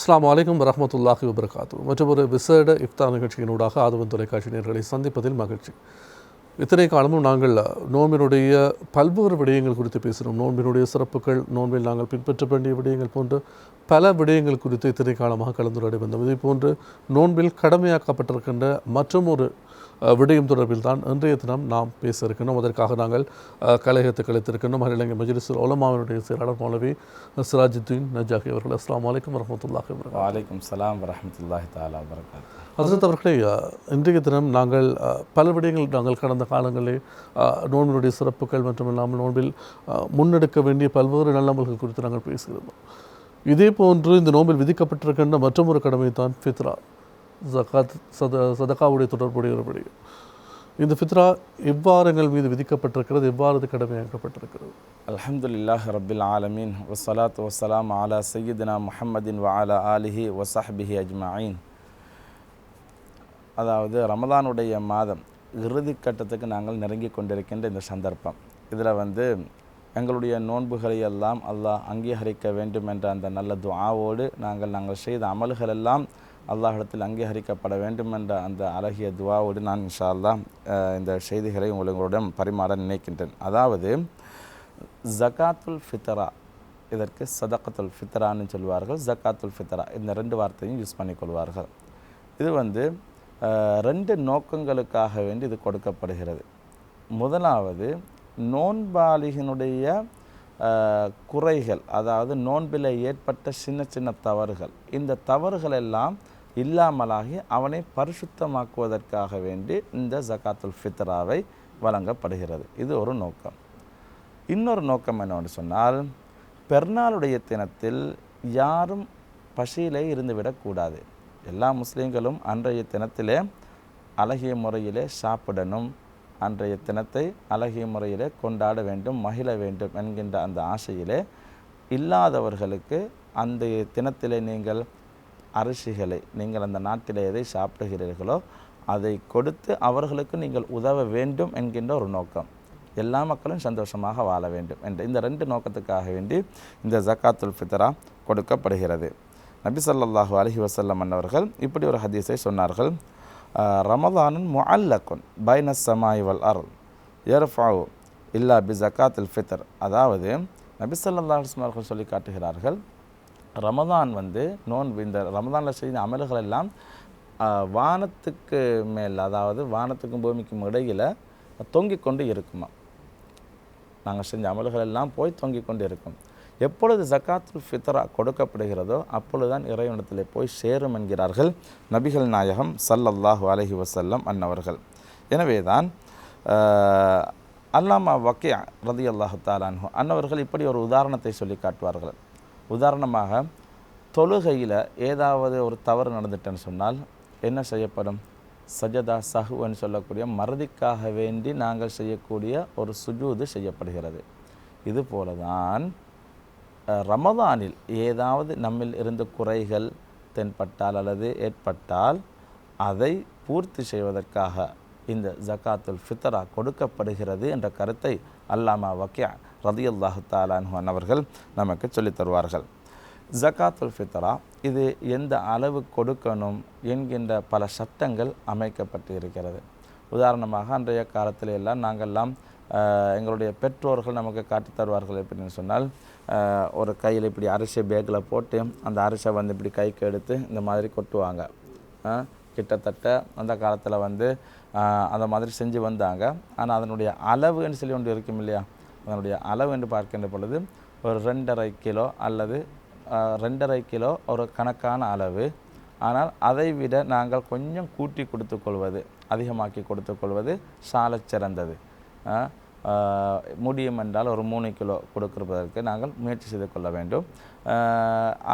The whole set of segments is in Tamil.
அஸ்லாம் வலைக்கம் வரஹ்மத்துல்லாஹி வபர்காத்து மற்றொரு விசேட இஃப்தார் நிகழ்ச்சியினூடாக ஆதவன் தொலைக்காட்சி நேர்களை சந்திப்பதில் மகிழ்ச்சி. இத்தனை காலமும் நாங்கள் நோன்பினுடைய பல்வேறு விடயங்கள் குறித்து பேசினோம் நோன்பினுடைய சிறப்புகள் நோன்பில் நாங்கள் பின்பற்ற வேண்டிய விடயங்கள் போன்று பல விடயங்கள் குறித்து இத்தனை காலமாக கலந்துரையாடி வந்தோம். இதே போன்று நோன்பில் கடமையாக்கப்பட்டிருக்கின்ற மற்றும் ஒரு விடயம் தொடர்பில் தான் இன்றைய தினம் நாம் பேச இருக்கின்றோம். அதற்காக நாங்கள் கலையகத்தை கலையகத்துக்கு அழைத்திருக்கின்றோம். அகிலங்கை மஜ்லிஸ் செயலாளர் மௌலவி சிராஜுத்தீன் நஜாகி அவர்கள். அஸ்லாம் வலைக்கம் வரமத்துல்லாஹி வரகம் வலைக்கம் சலாம் வரமத்துல்லாஹி தாலா வரகாத்து ஹசரத் அவர்களே இன்றைய தினம் நாங்கள் பல விடயங்கள் நாங்கள் கடந்த காலங்களில் நோன்பினுடைய சிறப்புகள் மற்றும் இல்லாமல் நோன்பில் முன்னெடுக்க வேண்டிய பல்வேறு நல்லமல்கள் குறித்து நாங்கள் பேசியிருந்தோம். இதே போன்று இந்த நோன்பில் விதிக்கப்பட்டிருக்கின்ற மற்றொரு கடமை தான் ஃபித்ரா. ஜகாத் சத சதகாவுடைய தொடர்புடைய ஒரு விடயம். இந்த ஃபித்ரா எவ்வாறு எங்கள் மீது விதிக்கப்பட்டிருக்கிறது எவ்வாறு இது கடமையாக்கப்பட்டிருக்கிறது? அல்ஹம்துலில்லாஹ் ரபில் ஆலமீன். வசலாத் வசலாம் ஆலா சையீதுனா முஹம்மதின் வ ஆலா ஆலிஹி வசஹ்பிஹி அஜ்மாயின். அதாவது ரமதானுடைய மாதம் இறுதி கட்டத்துக்கு நாங்கள் நெருங்கி கொண்டிருக்கின்ற இந்த சந்தர்ப்பம். இதில் வந்து எங்களுடைய நோன்புகளை எல்லாம் அல்லாஹ் அங்கீகரிக்க வேண்டும் என்ற அந்த நல்ல துவாவோடு நாங்கள் நாங்கள் செய்த அமல்கள் எல்லாம் அல்லாஹிடத்தில் அங்கீகரிக்கப்பட வேண்டும் என்ற அந்த அழகிய துவாவோடு நான் இன்ஷா இந்த செய்திகளை உங்களுடன் பரிமாற நினைக்கின்றேன். அதாவது ஜகாத்துல் ஃபித்ரா இதற்கு சதகத்துல் ஃபித்ரான்னு சொல்வார்கள். ஜகாத்துல் ஃபித்ரா இந்த ரெண்டு வார்த்தையும் யூஸ் பண்ணிக்கொள்வார்கள். இது வந்து ரெண்டு நோக்கங்களுக்காக வேண்டி இது கொடுக்கப்படுகிறது. முதலாவது நோன்பாளிகனுடைய குறைகள் அதாவது நோன்பில் ஏற்பட்ட சின்ன சின்ன தவறுகள் இந்த தவறுகள் எல்லாம் இல்லாமலாகி அவனை பரிசுத்தமாக்குவதற்காக வேண்டி இந்த ஜகாத்துல் ஃபித்ராவை வழங்கப்படுகிறது. இது ஒரு நோக்கம். இன்னொரு நோக்கம் என்னவென்று சொன்னால் பெருநாளுடைய தினத்தில் யாரும் பசியிலே இருந்துவிடக்கூடாது எல்லா முஸ்லீம்களும் அன்றைய தினத்திலே அழகிய முறையிலே சாப்பிடணும். அன்றைய தினத்தை அழகிய முறையிலே கொண்டாட வேண்டும் மகிழ வேண்டும் என்கின்ற அந்த ஆசையிலே இல்லாதவர்களுக்கு அந்த தினத்திலே நீங்கள் அரிசிகளை நீங்கள் அந்த நாட்டிலே எதை சாப்பிடுகிறீர்களோ அதை கொடுத்து அவர்களுக்கு நீங்கள் உதவ வேண்டும் என்கின்ற ஒரு நோக்கம். எல்லா மக்களும் சந்தோஷமாக வாழ வேண்டும் என்ற இந்த ரெண்டு நோக்கத்துக்காக வேண்டி இந்த ஜக்காத்துல் ஃபித்ரா கொடுக்கப்படுகிறது. நபி சல்லாஹூ அலஹி வசல்லம் அன்னவர்கள் இப்படி ஒரு ஹதீஸை சொன்னார்கள். ஆஹ், ரமதானுன் முஅல்லகுன் பைனஸ் சமாய் வல் அர் யர்ஃபாவு இல்லா பி ஜக்காத்துல் ஃபித்ர். அதாவது நபி ஸல்லல்லாஹு அவர்கள் சொல்லி காட்டுகிறார்கள் ரமதான் வந்து நோன்பு இந்த ரமதானில் செய்த அமல்கள் எல்லாம் வானத்துக்கு மேல் அதாவது வானத்துக்கும் பூமிக்கும் இடையில் தொங்கிக் கொண்டு இருக்குமா? நாங்கள் செஞ்ச அமல்கள் எல்லாம் போய் தொங்கிக் கொண்டு இருக்கும். எப்பொழுது ஜக்காத்துல் ஃபித்ரா கொடுக்கப்படுகிறதோ அப்பொழுதுதான் இறைவனத்தில் போய் சேரும் என்கிறார்கள் நபிகள் நாயகம் சல்லல்லாஹு அலஹி வசல்லம் அன்னவர்கள். எனவே தான் அல்லாமா வக்கே ரதி அல்லாஹு தாலான்ஹு அன்னவர்கள் இப்படி ஒரு உதாரணத்தை சொல்லி காட்டுவார்கள். உதாரணமாக தொழுகையில் ஏதாவது ஒரு தவறு நடந்துட்டேன்னு சொன்னால் என்ன செய்யப்படும்? சஜதா சஹுன்னு சொல்லக்கூடிய மறதிக்காக வேண்டி நாங்கள் செய்யக்கூடிய ஒரு சுஜூது செய்யப்படுகிறது. இது போல தான் ரமதானில் ஏதாவது நம்மில் இருந்து குறைகள் தென்பட்டால் அல்லது ஏற்பட்டால் அதை பூர்த்தி செய்வதற்காக இந்த ஜகாத்துல் ஃபித்ரா கொடுக்கப்படுகிறது என்ற கருத்தை அல்லாமா வக்கியா ரதியல்லாஹு தாலான் அவர்கள் நமக்கு சொல்லித் தருவார்கள். ஜகாத்துல் ஃபித்ரா இது எந்த அளவு கொடுக்கணும் என்கின்ற பல சட்டங்கள் அமைக்கப்பட்டு இருக்கிறது உதாரணமாக அன்றைய காலத்தில் எல்லாம் நாங்கள்லாம் எங்களுடைய பெற்றோர்கள் நமக்கு காட்டித் தருவார்கள் எப்படின்னு சொன்னால் ஒரு கையில் இப்படி அரிசி பேக்கில் போட்டு அந்த அரிசை வந்து இப்படி கைக்கு எடுத்து இந்த மாதிரி கொட்டுவாங்க. கிட்டத்தட்ட அந்த காலத்தில் வந்து அந்த மாதிரி செஞ்சு வந்தாங்க. ஆனால் அதனுடைய அளவுன்னு சொல்லி ஒன்று இருக்கும் இல்லையா? அதனுடைய அளவு என்று பார்க்கின்ற பொழுது ஒரு ரெண்டரை கிலோ அல்லது ரெண்டரை கிலோ ஒரு கணக்கான அளவு. ஆனால் அதை விட நாங்கள் கொஞ்சம் கூட்டி கொடுத்துக்கொள்வது அதிகமாக்கி கொடுத்துக்கொள்வது சாலச் சிறந்தது. முடியும் என்றால் ஒரு மூணு கிலோ கொடுக்கிறதற்கு நாங்கள் முயற்சி செய்து கொள்ள வேண்டும்.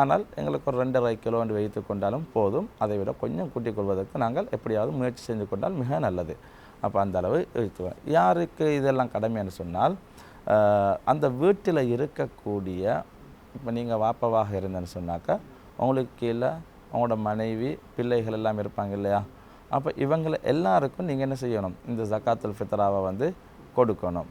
ஆனால் எங்களுக்கு ஒரு ரெண்டரை கிலோ என்று வைத்து கொண்டாலும் போதும். அதை விட கொஞ்சம் கூட்டிக் கொள்வதற்கு நாங்கள் எப்படியாவது முயற்சி செஞ்சு கொண்டால் மிக நல்லது. அப்போ அந்த அளவு வைத்துவோம் யாருக்கு இதெல்லாம் கடமைன்னு சொன்னால் அந்த வீட்டில் இருக்கக்கூடிய இப்போ நீங்கள் வாப்பவாக இருந்தேன்னு சொன்னாக்கா உங்களுக்கு கீழே உங்களோட மனைவி பிள்ளைகள் எல்லாம் இருப்பாங்க இல்லையா? அப்போ இவங்களை எல்லாருக்கும் நீங்கள் என்ன செய்யணும்? இந்த ஜக்காத்துல் ஃபித்ராவை வந்து கொடுக்கணும்.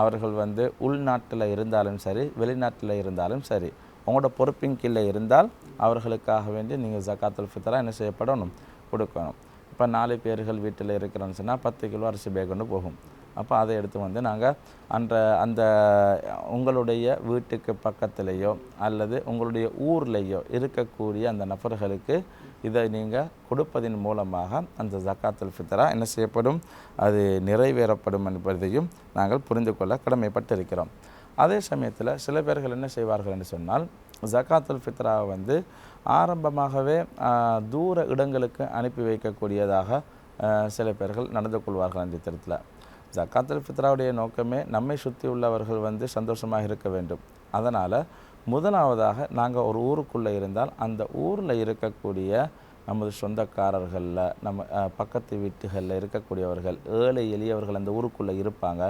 அவர்கள் வந்து உள்நாட்டில் இருந்தாலும் சரி வெளிநாட்டில் இருந்தாலும் சரி உங்களோட பொறுப்பின் கீழே இருந்தால் அவர்களுக்காக வேண்டி நீங்கள் ஜக்காத்துல் ஃபித்ரா என்ன செய்யப்படணும்? கொடுக்கணும். இப்போ நாலு பேர்கள் வீட்டில் இருக்கிறோன்னு சொன்னால் பத்து கிலோ அரிசி பேக் கொண்டு போகும். அப்போ அதை எடுத்து வந்து நாங்கள் அந்த அந்த உங்களுடைய வீட்டுக்கு பக்கத்துலேயோ அல்லது உங்களுடைய ஊர்லேயோ இருக்கக்கூடிய அந்த நபர்களுக்கு இதை நீங்கள் கொடுப்பதின் மூலமாக அந்த ஜக்காத்துல் ஃபித்ரா என்ன செய்யப்படும்? அது நிறைவேறப்படும் என்பதையும் நாங்கள் புரிந்து கொள்ள கடமைப்பட்டிருக்கிறோம். அதே சமயத்தில் சில பேர்கள் என்ன செய்வார்கள் என்று சொன்னால் ஜக்காத்துல் ஃபித்ராவை வந்து ஆரம்பமாகவே தூர இடங்களுக்கு அனுப்பி வைக்கக்கூடியதாக சில பேர்கள் நடந்து கொள்வார்கள் அந்த திருத்தில். ஜக்காத்துல் ஃபித்ராவுடைய நோக்கமே நம்மை சுற்றி உள்ளவர்கள் வந்து சந்தோஷமாக இருக்க வேண்டும். அதனால் முதலாவதாக நாங்கள் ஒரு ஊருக்குள்ளே இருந்தால் அந்த ஊரில் இருக்கக்கூடிய நமது சொந்தக்காரர்களில் நம்ம பக்கத்து வீட்டுகளில் இருக்கக்கூடியவர்கள் ஏழை எளியவர்கள் அந்த ஊருக்குள்ளே இருப்பாங்க.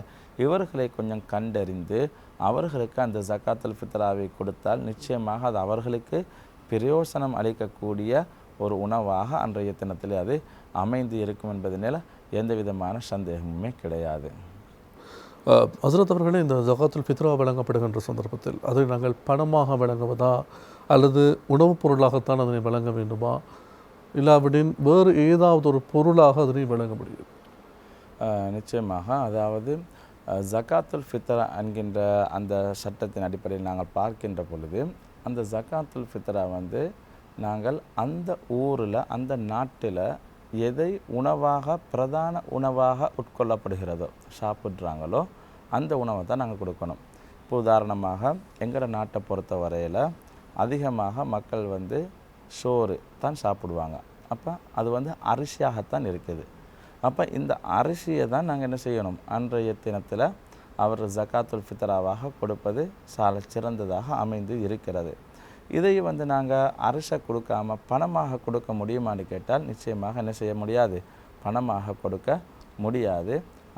இவர்களை கொஞ்சம் கண்டறிந்து அவர்களுக்கு அந்த ஜக்காத்துல் ஃபித்ராவை கொடுத்தால் நிச்சயமாக அது அவர்களுக்கு பிரயோசனம் அளிக்கக்கூடிய ஒரு உணவாக அன்றைய தினத்தில் அது அமைந்து இருக்கும் என்பதனால் எந்த விதமான சந்தேகமுமே கிடையாது. ஹசரத் அவர்களே இந்த ஜகாத்துல் ஃபித்ரா வழங்கப்படுகின்ற சந்தர்ப்பத்தில் அதை நாங்கள் பணமாக வழங்குவதா அல்லது உணவுப் பொருளாகத்தான் அதனை வழங்க வேண்டுமா? இல்லாவிடின் வேறு ஏதாவது ஒரு பொருளாக அதனை வழங்க முடியும். நிச்சயமாக. அதாவது ஜக்காத்துல் ஜகாத்துல் ஃபித்ரா என்கின்ற அந்த சட்டத்தின் அடிப்படையில் நாங்கள் பார்க்கின்ற பொழுது அந்த ஜகாத்துல் ஃபித்ரா வந்து நாங்கள் அந்த ஊரில் அந்த நாட்டில் எதை உணவாக பிரதான உணவாக உட்கொள்ளப்படுகிறதோ சாப்பிட்றாங்களோ அந்த உணவை தான் நாங்கள் கொடுக்கணும். இப்போ உதாரணமாக எங்களோட நாட்டை பொறுத்த வரையில் அதிகமாக மக்கள் வந்து சோறு தான் சாப்பிடுவாங்க. அப்போ அது வந்து அரிசியாகத்தான் இருக்குது. அப்போ இந்த அரிசியை தான் நாங்கள் என்ன செய்யணும்? அன்றைய தினத்தில் அவர் ஜக்காத்துல் ஃபித்ராவாக கொடுப்பது சால சிறந்ததாக அமைந்து இருக்கிறது. இதை வந்து நாங்கள் அரிசை கொடுக்காம பணமாக கொடுக்க முடியுமான்னு கேட்டால் நிச்சயமாக என்ன செய்ய முடியாது. பணமாக கொடுக்க முடியாது.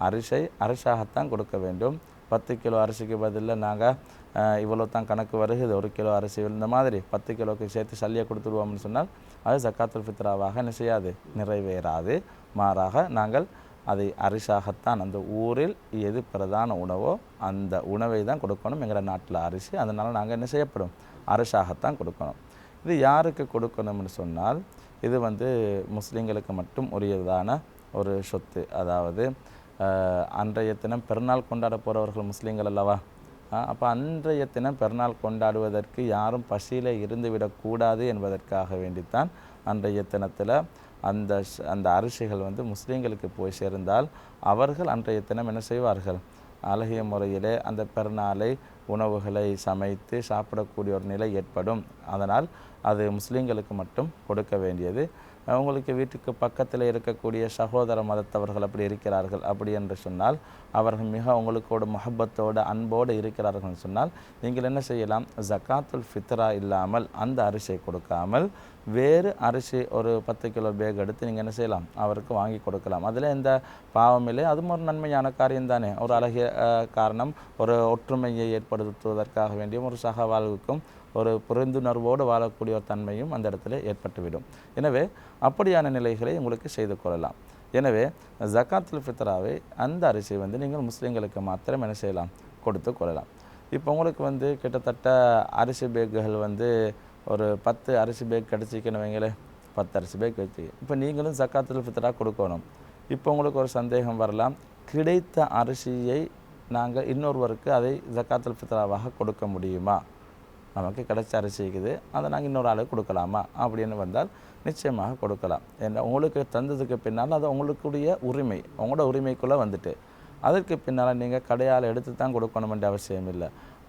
அரிசை அரிசாகத்தான் கொடுக்க வேண்டும். பத்து கிலோ அரிசிக்கு பதிலில் நாங்கள் இவ்வளோ தான் கணக்கு வருகுது. ஒரு கிலோ அரிசி இந்த மாதிரி பத்து கிலோக்கு சேர்த்து சல்லியை கொடுத்துருவோம்னு சொன்னால் அது ஜக்காத்துல் ஃபித்ராவாக என்ன செய்யாது? நிறைவேறாது. மாறாக நாங்கள் அதை அரிசாகத்தான் அந்த ஊரில் எது பிரதான உணவோ அந்த உணவை தான் கொடுக்கணும் எங்கள் நாட்டில் அரிசி. அதனால் நாங்கள் என்ன செய்யப்படும்? அரிசாகத்தான் கொடுக்கணும். இது யாருக்கு கொடுக்கணும்னு சொன்னால் இது வந்து முஸ்லீம்களுக்கு மட்டும் உரியதான ஒரு சொத்து. அதாவது அன்றைய தினம் பெருநாள் கொண்டாட போகிறவர்கள் முஸ்லீம்கள் அல்லவா? அப்போ அன்றைய தினம் பெருநாள் கொண்டாடுவதற்கு யாரும் பசியில் இருந்து விடக்கூடாது என்பதற்காக வேண்டித்தான் அன்றைய தினத்தில் அந்த அந்த அரிசிகள் வந்து முஸ்லீம்களுக்கு போய் சேர்ந்தால் அவர்கள் அன்றைய தினம் என்ன செய்வார்கள்? அழகிய முறையிலே அந்த பெருநாளை உணவுகளை சமைத்து சாப்பிடக்கூடிய ஒரு நிலை ஏற்படும். அதனால் அது முஸ்லீம்களுக்கு மட்டும் கொடுக்க வேண்டியது. உங்களுக்கு வீட்டுக்கு பக்கத்தில் இருக்கக்கூடிய சகோதர மதத்தவர்கள் அப்படி இருக்கிறார்கள் அப்படி என்று சொன்னால் அவர்கள் மிக உங்களுக்கோட முஹப்பத்தோடு அன்போடு இருக்கிறார்கள் சொன்னால் நீங்கள் என்ன செய்யலாம்? ஜக்காத்துல் ஃபித்ரா இல்லாமல் அந்த அரிசியை கொடுக்காமல் வேறு அரிசி ஒரு பத்து கிலோ பேக் எடுத்து நீங்கள் என்ன செய்யலாம்? அவருக்கு வாங்கி கொடுக்கலாம். அதில் எந்த பாவம் இல்லை. அதுவும் ஒரு நன்மையான காரியம் தானே. ஒரு அழகிய காரணம் ஒரு ஒற்றுமையை ஏற்படுத்துவதற்காக வேண்டியும் ஒரு சக வாழ்வுக்கும் ஒரு புரிந்துணர்வோடு வாழக்கூடிய ஒரு தன்மையும் அந்த இடத்துல ஏற்பட்டுவிடும். எனவே அப்படியான நிலைகளை உங்களுக்கு செய்து கொள்ளலாம். எனவே ஜக்காத்துல் ஃபித்ராவை அந்த அரிசி வந்து நீங்கள் முஸ்லீம்களுக்கு மாத்திரம் என்ன செய்யலாம்? கொடுத்து கொள்ளலாம். இப்போ உங்களுக்கு வந்து கிட்டத்தட்ட அரிசி பேக்குகள் வந்து ஒரு பத்து அரிசி பேக் கிடச்சிக்கணும் வைங்களே பத்து அரிசி பேக் வச்சு இப்போ நீங்களும் ஜக்காத்துல் ஃபித்ரா கொடுக்கணும். இப்போ உங்களுக்கு ஒரு சந்தேகம் வரலாம். கிடைத்த அரிசியை நாங்கள் இன்னொருவருக்கு அதை ஜக்காத்துல் ஃபித்ராவாக கொடுக்க முடியுமா? நமக்கு கிடைச்ச அரிசி இருக்குது. அதை நாங்கள் இன்னொரு ஆளுக்கு கொடுக்கலாமா? அப்படின்னு வந்தால் நிச்சயமாக கொடுக்கலாம். ஏன்னா உங்களுக்கு தந்ததுக்கு பின்னால் அது உங்களுக்குடைய உரிமை. உங்களோட உரிமைக்குள்ளே வந்துட்டு. அதற்கு பின்னால் நீங்கள் கடையால் எடுத்து தான் கொடுக்கணுமென்ற அவசியம் இல்லை.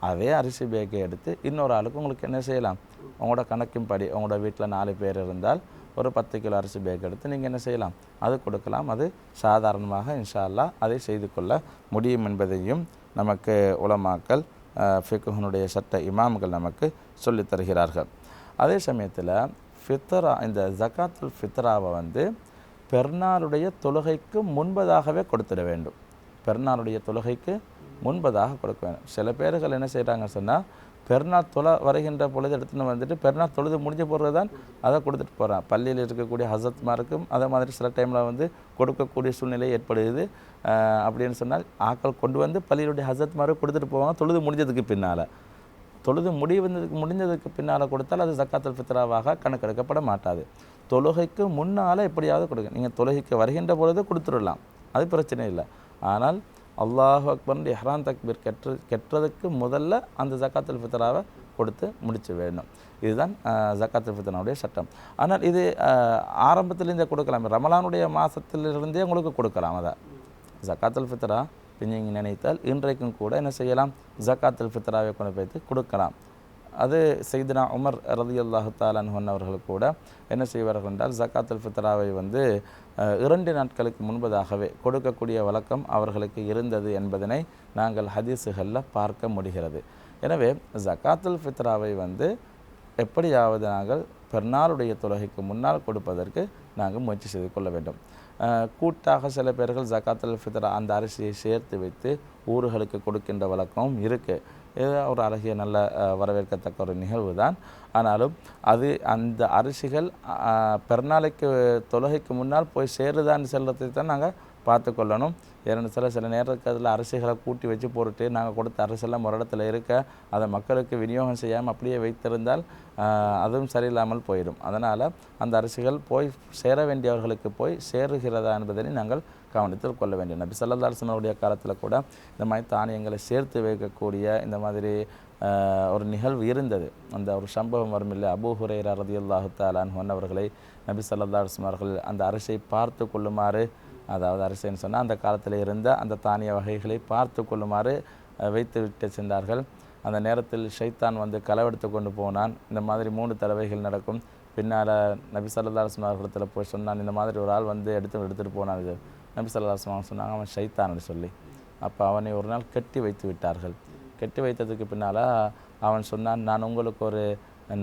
அதே அரிசி பேக்கை எடுத்து இன்னொரு ஆளுக்கு உங்களுக்கு என்ன செய்யலாம்? உங்களோட கணக்கின் படி உங்களோட வீட்டில் நாலு பேர் இருந்தால் ஒரு பத்து கிலோ அரிசி பேக் எடுத்து நீங்கள் என்ன செய்யலாம்? அது கொடுக்கலாம். அது சாதாரணமாக இன்ஷால்லா அதை செய்து கொள்ள முடியும் என்பதையும் நமக்கு உலமாக்கல் ஃபிக்குனுடைய சட்ட இமாம்கள் நமக்கு சொல்லித் தருகிறார்கள். அதே சமயத்தில் ஃபித்ரா இந்த ஜகாத்துல் ஃபித்ராவை வந்து பெருநாளுடைய தொழுகைக்கு முன்பதாகவே கொடுத்துட வேண்டும். பெருநாளுடைய தொழுகைக்கு முன்பதாக கொடுக்க வேண்டும் சில பேர்கள் என்ன செய்கிறாங்க சொன்னால் பெருநாள் தொலை வருகின்ற பொழுது எடுத்துன்னு வந்துட்டு பெருநாள் தொழுது முடிஞ்ச பிறகு தான் அதை கொடுத்துட்டு போகிறான் பள்ளியில் இருக்கக்கூடிய ஹசத்மாருக்கும் அதே மாதிரி சில டைமில் வந்து கொடுக்கக்கூடிய சூழ்நிலை ஏற்படுது அப்படின்னு சொன்னால் ஆக்கள் கொண்டு வந்து பள்ளியிலுடைய ஹசத்மாருக்கு கொடுத்துட்டு போவாங்க. தொழுது முடிஞ்சதுக்கு பின்னால். தொழுது முடிவதுக்கு முடிஞ்சதுக்கு பின்னால் கொடுத்தால் அது சக்காத்தல் ஃபித்ராவாக கணக்கெடுக்கப்பட மாட்டாது. தொழுகைக்கு முன்னால் எப்படியாவது கொடுங்க. நீங்கள் தொழுகைக்கு வருகின்ற பொழுது கொடுத்துடலாம். அது பிரச்சனை இல்லை. ஆனால் அல்லாஹ் அக்பர் ஹரான் தக்பீர் கெட்டு கெட்டதுக்கு முதல்ல அந்த ஜக்காத்துல் ஃபித்ராவை கொடுத்து முடிச்சு வேணும். இதுதான் ஜக்காத்துல் ஃபித்ராவுடைய சட்டம். ஆனால் இது ஆரம்பத்திலேருந்தே கொடுக்கலாம். ரமலானுடைய மாதத்திலிருந்தே உங்களுக்கு கொடுக்கலாம் அதை. ஜக்காத்துல் ஃபித்ரா பிஞ்சிங்க நினைத்தால் இன்றைக்கும் கூட என்ன செய்யலாம்? ஜக்காத்துல் ஃபித்ராவை கொண்டு போய்த்து கொடுக்கலாம். அது செய்தினா உமர் ரலியல்லாஹு தாலான் அவர்கள் கூட என்ன செய்வார்கள் என்றால் ஜக்காத்துல் ஃபித்ராவை வந்து இரண்டு நாட்களுக்கு முன்பதாகவே கொடுக்கக்கூடிய வழக்கம் அவர்களுக்கு இருந்தது என்பதனை நாங்கள் ஹதீஸுகளில் பார்க்க முடிகிறது. எனவே ஜக்காத்துல் ஃபித்ராவை வந்து எப்படியாவது நாங்கள் பெருநாளுடைய தொலகைக்கு முன்னால் கொடுப்பதற்கு நாங்கள் முயற்சி செய்து கொள்ள வேண்டும். கூட்டாக சில பேர்கள் ஜக்காத்துல் ஃபித்ரா அந்த அரிசியை சேர்த்து வைத்து ஊர்களுக்கு கொடுக்கின்ற வழக்கமும் இருக்குது ஒரு அழகிய நல்ல வரவேற்கத்தக்க ஒரு நிகழ்வு தான் ஆனாலும் அது அந்த அரிசிகள் அஹ், பெருநாளைக்கு தொழுகைக்கு முன்னால் போய் சேருதான்னு செல்றதை தான் நாங்கள் பார்த்து கொள்ளணும். ஏன்னு சில சில நேரத்துக்கு அதில் அரிசிகளை கூட்டி வச்சு போட்டுட்டு நாங்கள் கொடுத்த அரிசெல்லாம் ஒரு இடத்துல இருக்க அதை மக்களுக்கு விநியோகம் செய்யாமல் அப்படியே வைத்திருந்தால் அதுவும் சரியில்லாமல் போயிடும். அதனால் அந்த அரிசிகள் போய் சேர வேண்டியவர்களுக்கு போய் சேருகிறதா என்பதனை நாங்கள் கவனித்துக் கொள்ள வேண்டும். நபி சல்லா அலுவலனுடைய காலத்தில் கூட இந்த மாதிரி தானியங்களை சேர்த்து வைக்கக்கூடிய இந்த மாதிரி ஒரு நிகழ்வு இருந்தது. அந்த ஒரு சம்பவம் வரும் இல்லை அபூ ஹுரேரா ரதியுல்லாஹு தாலான் அவர்களை நபி சல்லா அவர்கள் அந்த அரிசை பார்த்து கொள்ளுமாறு அதாவது அரிசைன்னு சொன்னால் அந்த காலத்தில் இருந்த அந்த தானிய வகைகளை பார்த்து கொள்ளுமாறு வைத்து விட்டு சென்றார்கள். அந்த நேரத்தில் ஷைத்தான் வந்து களவெடுத்து கொண்டு போனான். இந்த மாதிரி மூணு தலைவைகள் நடக்கும். பின்னால் நபி சல்லா அவர்களிடத்தில் போய் சொன்னான் இந்த மாதிரி ஒரு ஆள் வந்து எடுத்து எடுத்துகிட்டு போனான் இது நபி சல்லா சொன்னாங்க அவன் ஷைத்தான்னு சொல்லி. அப்போ அவனை ஒரு நாள் கட்டி வைத்து விட்டார்கள். கட்டி வைத்ததுக்கு பின்னால் அவன் சொன்னான் நான் உங்களுக்கு ஒரு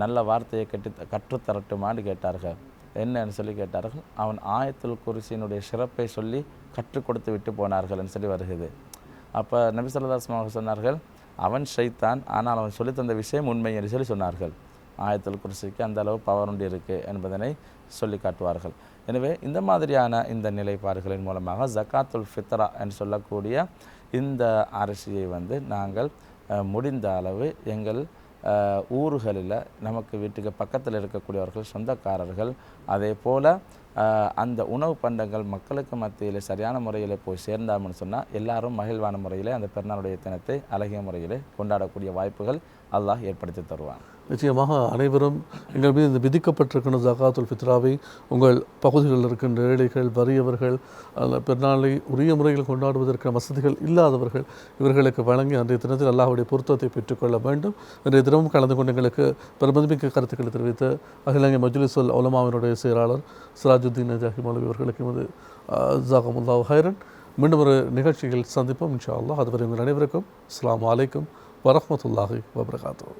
நல்ல வார்த்தையை கட்டி கற்றுத்தரட்டுமான்னு கேட்டார்கள். என்னன்னு சொல்லி கேட்டார்கள் அவன் ஆயத்துல் குருசியினுடைய சிறப்பை சொல்லி கற்றுக் கொடுத்து விட்டு போனார்கள்னு சொல்லி வருகிறது. அப்போ நபி சொல்லதாஸ்மா அவர்கள் சொன்னார்கள் அவன் ஷைத்தான் ஆனால் அவன் சொல்லித் தந்த விஷயம் உண்மை என்று சொல்லி சொன்னார்கள். ஆயத்துல் குருசிக்கு அந்த அளவு பவர் உண்டு இருக்குது என்பதனை சொல்லி காட்டுவார்கள். எனவே இந்த மாதிரியான இந்த நிலைப்பாடுகளின் மூலமாக ஜக்காத்துல் ஃபித்ரா என்று சொல்லக்கூடிய இந்த அரிசியை வந்து நாங்கள் முடிந்த அளவு எங்கள் ஊர்களில் நமக்கு வீட்டுக்கு பக்கத்தில் இருக்கக்கூடியவர்கள் சொந்தக்காரர்கள் அதே போல் அந்த உணவு பண்டங்கள் மக்களுக்கு மத்தியில் சரியான முறையில் போய் சேர்ந்தாமன்னு சொன்னால் எல்லாரும் மகிழ்வான முறையில் அந்த பெருநாளுடைய தினத்தை அழகிய முறையில் கொண்டாடக்கூடிய வாய்ப்புகள் அல்லாஹ் ஏற்படுத்தி தருவான். நிச்சயமாக அனைவரும் எங்கள் மீது இந்த விதிக்கப்பட்டிருக்கிற ஜகாத்துல் ஃபித்ராவை உங்கள் பகுதிகளில் இருக்கின்ற ஏழைகள் வறியவர்கள் அந்த பெருநாளை உரிய முறையில் கொண்டாடுவதற்கான வசதிகள் இல்லாதவர்கள் இவர்களுக்கு வழங்கி அன்றைய தினத்தில் அல்லாஹுடைய பொருத்தத்தை பெற்றுக்கொள்ள வேண்டும். இன்றைய தினமும் கலந்து கொண்டு எங்களுக்கு பெருமதிமிக்க கருத்துக்களை தெரிவித்த அகிலங்கை மஜ்லிசுல் ஒலமாவினுடைய செயலாளர் சிராஜுத்தீன் ஜாஹி மௌலவி அவர்களுக்கு வந்து ஜாகமுல்லா ஹைரன். மீண்டும் ஒரு நிகழ்ச்சியில் சந்திப்போம். இன்ஷா அல்லாஹ். அதுவரை உங்கள் அனைவருக்கும் அஸ்லாம் அலைக்கும் வரமத்துல்லாஹி வபரகாத்தூர்